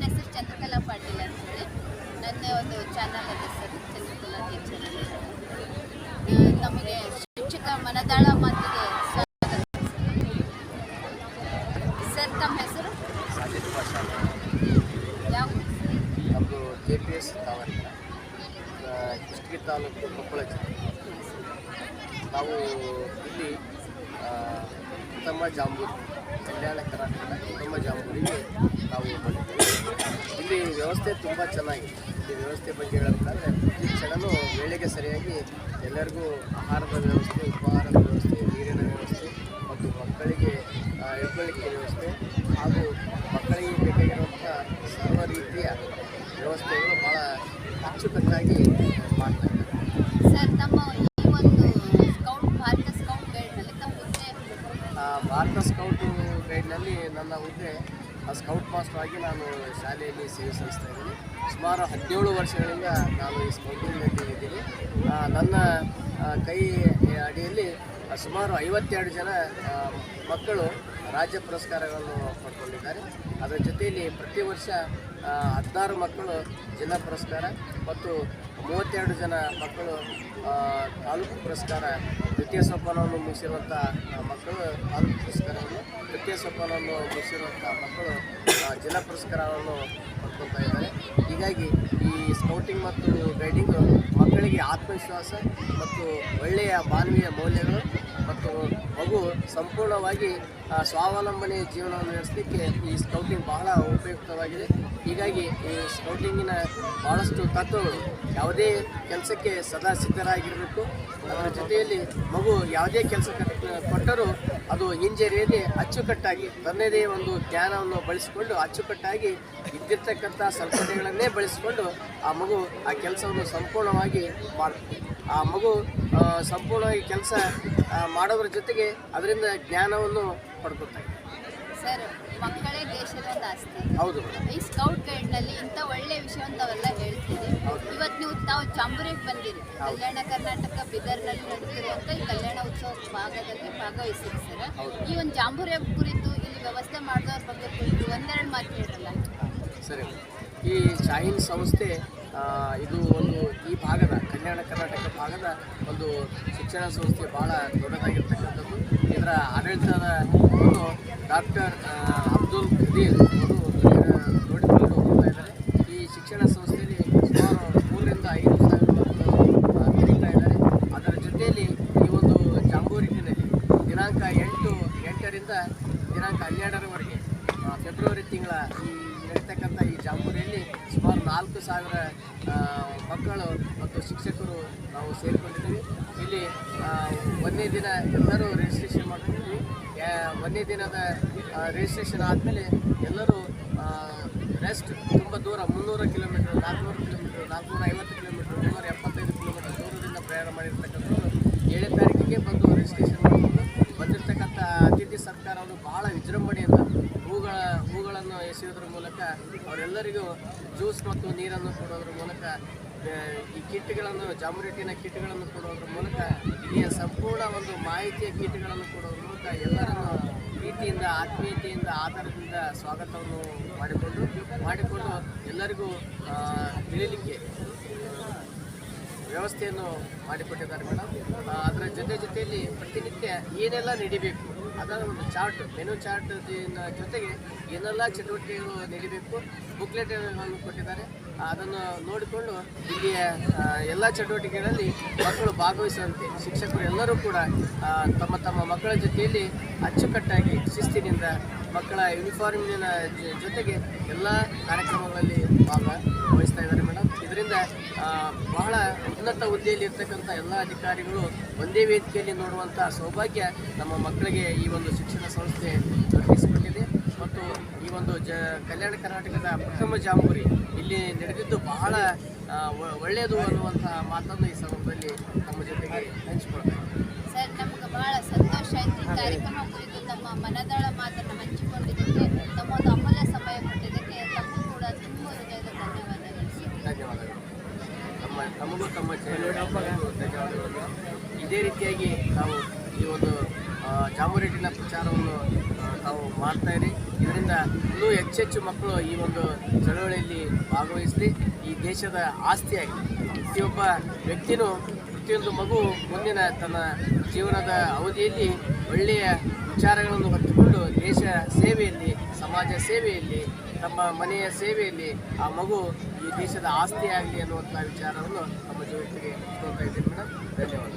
ನನ್ನ ಹೆಸರು ಚಂದ್ರಕಲಾ ಪಾಟೀಲ್ ಅಂತ ಹೇಳಿ ನನ್ನ ಒಂದು ಚಾನಲ್ ಇದೆ ಸರ್ ಚಂದ್ರಕಲಾ ಚಾನಲ್ ನಮಗೆ ಶಿಕ್ಷಕ ಮನದಾಳ ಮಾತಿಗೆ ಸ್ವಾಗತ. ಸರ್ ತಮ್ಮ ಹೆಸರು? ಯಾವ ನಮ್ಮದು ಕೆ ಪಿ ಎಸ್ ತಾವರೆಲ್ಲ ಕೃಷ್ಣಗಿರಿ ತಾಲೂಕು ಕೊಪ್ಪಳ ಜಿಲ್ಲೆ. ನಾವು ಇಲ್ಲಿ ಉತ್ತಮ ಜಾಂಬೂರಿ ಕಲ್ಯಾಣ ಕರ್ನಾಟಕದ ಉತ್ತಮ ಜಾಂಬೂರಿಗೆ ನಾವು ವ್ಯವಸ್ಥೆ ತುಂಬ ಚೆನ್ನಾಗಿದೆ. ಈ ವ್ಯವಸ್ಥೆ ಬಗ್ಗೆ ಹೇಳಬೇಕಾದ್ರೆ ಈ ಕ್ಷಣವೂ ವೇಳೆಗೆ ಸರಿಯಾಗಿ ಎಲ್ಲರಿಗೂ ಆಹಾರದ ವ್ಯವಸ್ಥೆ ಉಪಹಾರದ ವ್ಯವಸ್ಥೆ ನೀರಿನ ವ್ಯವಸ್ಥೆ ಮತ್ತು ಮಕ್ಕಳಿಗೆ ಆ, ಇಳ್ಕೊಳ್ಳಿಕ್ಕೆ ವ್ಯವಸ್ಥೆ ಹಾಗೂ ಮಕ್ಕಳಿಗೆ ಬೇಕಾಗಿರುವಂಥ ಸರ್ವ ರೀತಿಯ ವ್ಯವಸ್ಥೆಗಳು ಭಾಳ ಅಚ್ಚುಕಟ್ಟಾಗಿ ಮಾಡ್ತಾ ಇದ್ದಾರೆ ಸರ್ ತಮ್ಮ ಈ ಒಂದು ಸ್ಕೌಟ್ ಭಾರತ ಸ್ಕೌಟ್ ಗೈಡ್ನಲ್ಲಿ ತಮ್ಮ ಹುದ್ದೆ ಆ, ಭಾರತ ಸ್ಕೌಟ್ ಗೈಡ್ನಲ್ಲಿ ನನ್ನ ಹುದ್ದೆ ಆ ಸ್ಕೌಟ್ ಮಾಸ್ಟರ್ ಆಗಿ ನಾನು ಶಾಲೆಯಲ್ಲಿ ಸೇವೆ ಸಲ್ಲಿಸ್ತಾ ಇದ್ದೀನಿ. ಸುಮಾರು ಹದಿನೇಳು ವರ್ಷಗಳಿಂದ ನಾನು ಈ ಸ್ಕೌಟಿಂಗ್ನಲ್ಲಿ ಇದ್ದೀನಿ. ನನ್ನ ಕೈ ಅಡಿಯಲ್ಲಿ ಸುಮಾರು ಐವತ್ತೆರಡು ಜನ ಮಕ್ಕಳು ರಾಜ್ಯ ಪುರಸ್ಕಾರಗಳನ್ನು ಪಡ್ಕೊಂಡಿದ್ದಾರೆ. ಅದರ ಜೊತೆಯಲ್ಲಿ ಪ್ರತಿ ವರ್ಷ ಹದಿನಾರು ಮಕ್ಕಳು ಜಿಲ್ಲಾ ಪುರಸ್ಕಾರ ಮತ್ತು ಮೂವತ್ತೆರಡು ಜನ ಮಕ್ಕಳು ತಾಲೂಕು ಪುರಸ್ಕಾರ ದ್ವಿತೀಯ ಸೋಪಾನವನ್ನು ಮುಗಿಸಿರುವಂಥ ಮಕ್ಕಳು ತಾಲೂಕು ಪುರಸ್ಕಾರವನ್ನು ತೃತೀಯ ಸೋಪಾನವನ್ನು ಮುಗಿಸಿರುವಂಥ ಮಕ್ಕಳು ಜಿಲ್ಲಾ ಪುರಸ್ಕಾರವನ್ನು ಪಡ್ಕೊಳ್ತಾ ಇದ್ದಾರೆ. ಹೀಗಾಗಿ ಈ ಸ್ಕೌಟಿಂಗ್ ಮತ್ತು ಗೈಡಿಂಗು ಮಕ್ಕಳಿಗೆ ಆತ್ಮವಿಶ್ವಾಸ ಮತ್ತು ಒಳ್ಳೆಯ ಮಾನವೀಯ ಮೌಲ್ಯಗಳು ಮತ್ತು ಮಗು ಸಂಪೂರ್ಣವಾಗಿ ಸ್ವಾವಲಂಬನೆ ಜೀವನವನ್ನು ನಡೆಸಲಿಕ್ಕೆ ಈ ಸ್ಕೌಟಿಂಗ್ ಬಹಳ ಉಪಯುಕ್ತವಾಗಿದೆ. ಹೀಗಾಗಿ ಈ ಸ್ಕೌಟಿಂಗಿನ ಭಾಳಷ್ಟು ತತ್ವಗಳು ಯಾವುದೇ ಕೆಲಸಕ್ಕೆ ಸದಾ ಸಿದ್ಧರಾಗಿರಬೇಕು. ಅದರ ಜೊತೆಯಲ್ಲಿ ಮಗು ಯಾವುದೇ ಕೆಲಸ ಕೊಟ್ಟರೂ ಅದು ಹಿಂಜರಿಯಲ್ಲಿ ಅಚ್ಚುಕಟ್ಟಾಗಿ, ತನ್ನದೇ ಒಂದು ಜ್ಞಾನವನ್ನು ಬಳಸಿಕೊಂಡು ಅಚ್ಚುಕಟ್ಟಾಗಿ ಇದ್ದಿರ್ತಕ್ಕಂಥ ಸಲಕರಣೆಗಳನ್ನೇ ಬಳಸಿಕೊಂಡು ಆ ಮಗು ಆ ಕೆಲಸವನ್ನು ಸಂಪೂರ್ಣವಾಗಿ ಮಾಡ್ತದೆ ಆ ಮಗು ಸಂಪೂರ್ಣವಾಗಿ ಕೆಲಸ ಮಾಡೋದ್ರ ಜೊತೆಗೆ ಅದರಿಂದ ಜ್ಞಾನವನ್ನು ಪಡ್ಕೊತಾ ಸರ್ ಮಕ್ಕಳೇ ದೇಶದ ಆಸ್ತಿ ಹೌದು ಈ ಸ್ಕೌಟ್ ಗೈಡ್ನಲ್ಲಿ ಇಂಥ ಒಳ್ಳೆ ವಿಷಯವನ್ನು ಅಂತವೆಲ್ಲ ಹೇಳ್ತೀವಿ. ಇವತ್ತು ನೀವು ತಾವು ಚಾಂಬೂರಿಗೆ ಬಂದಿರಿ. ಕಲ್ಯಾಣ ಕರ್ನಾಟಕ ಬಿದರ್ನಲ್ಲಿ ನಡೆದಿರುವಂಥ ಈ ಕಲ್ಯಾಣ ಉತ್ಸವ ಭಾಗದಲ್ಲಿ ಭಾಗವಹಿಸಿರಿ ಸರ್. ಈ ಒಂದು ಜಾಂಬೂರಿಯ ಕುರಿತು ಇಲ್ಲಿ ವ್ಯವಸ್ಥೆ ಮಾಡಿದವ್ರ ಬಗ್ಗೆ ಕುರಿತು ಒಂದೆರಡು ಮಾತು ಹೇಳಿರಲ್ಲ. ಸರಿ ಈ ಶಾಹೀನ್ ಸಂಸ್ಥೆ ಇದು ಒಂದು ಈ ಭಾಗದ ಕಲ್ಯಾಣ ಕರ್ನಾಟಕ ಭಾಗದ ಒಂದು ಶಿಕ್ಷಣ ಸಂಸ್ಥೆ ಭಾಳ ದೊಡ್ಡದಾಗಿರ್ತಕ್ಕಂಥದ್ದು. ಇದರ ಆಡಳಿತದ ಡಾಕ್ಟರ್ ಅಬ್ದುಲ್ ಖದೀರ್ ಅವರು ನೋಡಿಕೊಂಡು ಹೋಗ್ತಾ ಇದ್ದಾರೆ. ಈ ಶಿಕ್ಷಣ ಸಂಸ್ಥೆಯಲ್ಲಿ ಸುಮಾರು ಮೂರರಿಂದ ಐದು ಸಾವಿರ ಕರೀತಾ ಇದ್ದಾರೆ. ಅದರ ಜೊತೆಯಲ್ಲಿ ಈ ಒಂದು ಜಾಂಬೂರಿನಲ್ಲಿ ದಿನಾಂಕ ಎಂಟು, ಎಂಟರಿಂದ ದಿನಾಂಕ ಹನ್ನೆರಡರವರೆಗೆ ಫೆಬ್ರವರಿ ತಿಂಗಳ ಈ ನಾಲ್ಕು ಸಾವಿರ ಮಕ್ಕಳು ಮತ್ತು ಶಿಕ್ಷಕರು ನಾವು ಸೇರಿಕೊಂಡಿದ್ದೀವಿ. ಇಲ್ಲಿ ಒಂದನೇ ದಿನ ಎಲ್ಲರೂ ರಿಜಿಸ್ಟ್ರೇಷನ್ ಯಾ- ಒಂದನೇ ದಿನದ ರಿಜಿಸ್ಟ್ರೇಷನ್ ಆದಮೇಲೆ ಎಲ್ಲರೂ ರೆಸ್ಟ್ ತುಂಬ ದೂರ, ಮುನ್ನೂರು ಕಿಲೋಮೀಟ್ರ್ ನಾಲ್ಕುನೂರು ಕಿಲೋಮೀಟ್ರ್ ನಾಲ್ಕುನೂರ ಐವತ್ತು ಕಿಲೋಮೀಟ್ರ್ ಮುನ್ನೂರ ಎಪ್ಪತ್ತೈದು ಕಿಲೋಮೀಟ್ರ್ ದೂರದಿಂದ ಪ್ರಯಾಣ ಮಾಡಿರ್ತಕ್ಕಂಥವ್ರು ಏಳನೇ ತಾರೀಕಿಗೆ ಬಂದು ರಿಜಿಸ್ಟ್ರೇಷನ್ ಮಾಡಿಕೊಂಡು ಬಂದಿರತಕ್ಕಂಥ ಅತಿಥಿ ಸರ್ಕಾರವನ್ನು ಭಾಳ ವಿಜೃಂಭಣೆಯಿಂದ ಹೂಗಳ ಹೂಗಳನ್ನು ಎಸೆಯೋದ್ರ ಮೂಲಕ ಅವರೆಲ್ಲರಿಗೂ ಜ್ಯೂಸ್ ಮತ್ತು ನೀರನ್ನು ಕೊಡೋದ್ರ ಮೂಲಕ ಈ ಕಿಟ್ಗಳನ್ನು ಜಾಮುರೇಟಿನ ಕಿಟ್ಗಳನ್ನು ಕೊಡೋದ್ರ ಮೂಲಕ, ಇಲ್ಲಿಯ ಸಂಪೂರ್ಣ ಒಂದು ಮಾಹಿತಿಯ ಕಿಟ್ಗಳನ್ನು ಕೊಡೋದ್ರ ಮೂಲಕ ಎಲ್ಲರನ್ನು ಪ್ರೀತಿಯಿಂದ, ಆತ್ಮೀಯತೆಯಿಂದ ಆಧಾರದಿಂದ ಸ್ವಾಗತವನ್ನು ಮಾಡಿಕೊಂಡು ಮಾಡಿಕೊಂಡು ಎಲ್ಲರಿಗೂ ತಿಳಿಲಿಕ್ಕೆ ವ್ಯವಸ್ಥೆಯನ್ನು ಮಾಡಿಕೊಟ್ಟಿದ್ದಾರೆ ಮೇಡಮ್. ಅದರ ಜೊತೆ ಜೊತೆಯಲ್ಲಿ ಪ್ರತಿನಿತ್ಯ ಏನೆಲ್ಲ ನಡಿಬೇಕು, ಅದರ ಒಂದು ಚಾರ್ಟ್, ಮೆನು ಚಾರ್ಟ್ ಜೊತೆಗೆ ಏನೆಲ್ಲ ಚಟುವಟಿಕೆಗಳು ನಡಿಬೇಕು, ಬುಕ್ಲೆಟ್ಗಳನ್ನು ಕೊಟ್ಟಿದ್ದಾರೆ. ಅದನ್ನು ನೋಡಿಕೊಂಡು ಇಲ್ಲಿಯ ಎಲ್ಲ ಚಟುವಟಿಕೆಗಳಲ್ಲಿ ಮಕ್ಕಳು ಭಾಗವಹಿಸುವಂತೆ ಶಿಕ್ಷಕರು ಎಲ್ಲರೂ ಕೂಡ ತಮ್ಮ ತಮ್ಮ ಮಕ್ಕಳ ಜೊತೆಯಲ್ಲಿ ಅಚ್ಚುಕಟ್ಟಾಗಿ ಶಿಸ್ತಿನಿಂದ ಮಕ್ಕಳ ಯೂನಿಫಾರ್ಮಿನ ಜೊತೆಗೆ ಎಲ್ಲ ಕಾರ್ಯಕ್ರಮಗಳಲ್ಲಿ ಭಾಗವಹಿಸ್ತಾ ಇದ್ದಾರೆ ಮೇಡಮ್ ಇದರಿಂದ ಬಹಳ ಉನ್ನತ ಹುದ್ದೆಯಲ್ಲಿ ಇರ್ತಕ್ಕಂಥ ಎಲ್ಲ ಅಧಿಕಾರಿಗಳು ಒಂದೇ ವೇದಿಕೆಯಲ್ಲಿ ನೋಡುವಂಥ ಸೌಭಾಗ್ಯ ನಮ್ಮ ಮಕ್ಕಳಿಗೆ ಈ ಒಂದು ಶಿಕ್ಷಣ ಸಂಸ್ಥೆ ದೊರಕಿಸಿಕೊಟ್ಟಿದೆ ಮತ್ತು ಈ ಒಂದು ಜ, ಕಲ್ಯಾಣ ಕರ್ನಾಟಕದ ಪ್ರಥಮ ಜಾಂಬೂರಿ ಇಲ್ಲಿ ನಡೆದಿದ್ದು ಬಹಳ ಒಳ್ಳೆಯದು ಅನ್ನುವಂಥ ಮಾತನ್ನು ಈ ಸಂದರ್ಭದಲ್ಲಿ ನಮ್ಮ ಜೊತೆಗೆ ಹಂಚಿಕೊಳ್ತಾರೆ ಸರ್ ನಮ್ಗೆ ಬಹಳ ಸಂತೋಷ ಆಯ್ತು. ಈ ಕಾರ್ಯಕ್ರಮ ಕುರಿತು ತಮ್ಮ ಮನದಾಳ ಮಾತನ್ನು ಹಂಚಿಕೊಂಡಿದ್ದಕ್ಕೆ ತಮ್ಮ ಒಂದು ಅಮೂಲ್ಯ ಸಮಯ ಕೊಟ್ಟಿದ್ದಕ್ಕೆ ತಮ್ಮ ಕೂಡ ತುಂಬ ಹೃದಯದ ಧನ್ಯವಾದಗಳು. ಧನ್ಯವಾದಗಳು. ನಮ್ಮ ನಮಗೂ ತಮ್ಮ ಧನ್ಯವಾದಗಳು. ಇದೇ ರೀತಿಯಾಗಿ ನಾವು ಈ ಒಂದು ಜಾಮೂರೇಟಿನ ಪ್ರಚಾರವನ್ನು ನಾವು ತಾವು ಮಾಡ್ತಾ ಇರಿ. ಇದರಿಂದ ಇನ್ನೂ ಹೆಚ್ಚೆಚ್ಚು ಮಕ್ಕಳು ಈ ಒಂದು ಚಳವಳಿಯಲ್ಲಿ ಭಾಗವಹಿಸಲಿ. ಈ ದೇಶದ ಆಸ್ತಿಯಾಗಿ ಪ್ರತಿಯೊಬ್ಬ ವ್ಯಕ್ತಿನೂ ಪ್ರತಿಯೊಂದು ಮಗು ಮುಂದಿನ ತನ್ನ ಜೀವನದ ಅವಧಿಯಲ್ಲಿ ಒಳ್ಳೆಯ ವಿಚಾರಗಳನ್ನು ಹೊತ್ತುಕೊಂಡು ದೇಶ ಸೇವೆಯಲ್ಲಿ, ಸಮಾಜ ಸೇವೆಯಲ್ಲಿ, ತಮ್ಮ ಮನೆಯ ಸೇವೆಯಲ್ಲಿ ಆ ಮಗು ಈ ದೇಶದ ಆಸ್ತಿಯಾಗಲಿ ಅನ್ನುವಂಥ ವಿಚಾರವನ್ನು ನಮ್ಮ ಜೀವನಕ್ಕೆ ಇಟ್ಕೊಳ್ತಾ ಇದ್ದೀನಿ ಮೇಡಮ್. ಧನ್ಯವಾದ